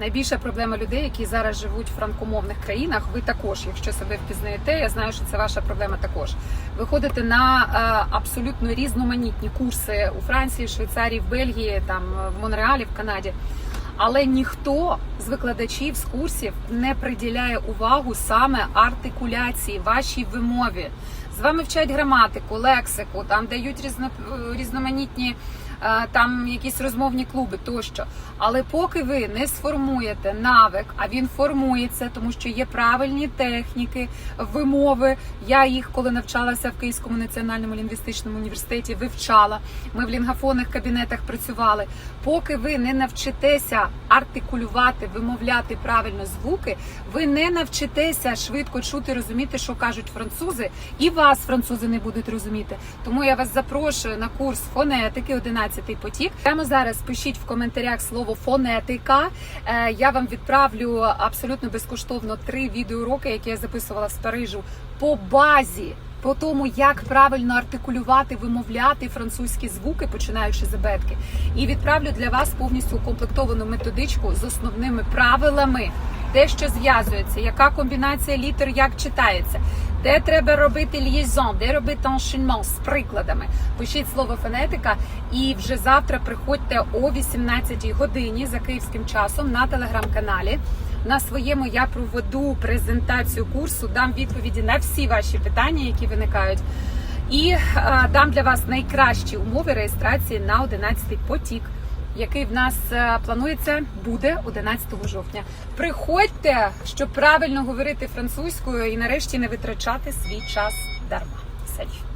найбільша проблема людей, які зараз живуть в франкомовних країнах. Ви також, якщо себе впізнаєте, я знаю, що це ваша проблема також. Ви ходите на е, абсолютно різноманітні курси у Франції, Швейцарії, в Бельгії, там в Монреалі, в Канаді. Але ніхто з викладачів з курсів не приділяє увагу саме артикуляції, вашій вимові. З вами вчать граматику, лексику, там дають різно, різноманітні там якісь розмовні клуби тощо. Але поки ви не сформуєте навик, а він формується, тому що є правильні техніки, вимови. Я їх, коли навчалася в Київському національному лінгвістичному університеті, вивчала. Ми в лінгофонних кабінетах працювали. Поки ви не навчитеся артикулювати, вимовляти правильно звуки, ви не навчитеся швидко чути, розуміти, що кажуть французи, і вас французи не будуть розуміти. Тому я вас запрошую на курс фонетики 11 потік. Прямо зараз пишіть в коментарях слово фонетика. Е, Я вам відправлю абсолютно безкоштовно три відеоуроки, які я записувала з Парижу по базі. По тому, як правильно артикулювати, вимовляти французькі звуки, починаючи з абетки, і відправлю для вас повністю укомплектовану методичку з основними правилами, де що зв'язується, яка комбінація літер як читається, де треба робити лієзон, де робити enchaînement з прикладами. Пишіть слово фонетика, і вже завтра приходьте о 18 годині за київським часом на телеграм-каналі. На своєму я проведу презентацію курсу, дам відповіді на всі ваші питання, які виникають. І е, дам для вас найкращі умови реєстрації на 11 потік, який в нас е, планується буде 11 жовтня. Приходьте, щоб правильно говорити французькою і нарешті не витрачати свій час дарма. Салют!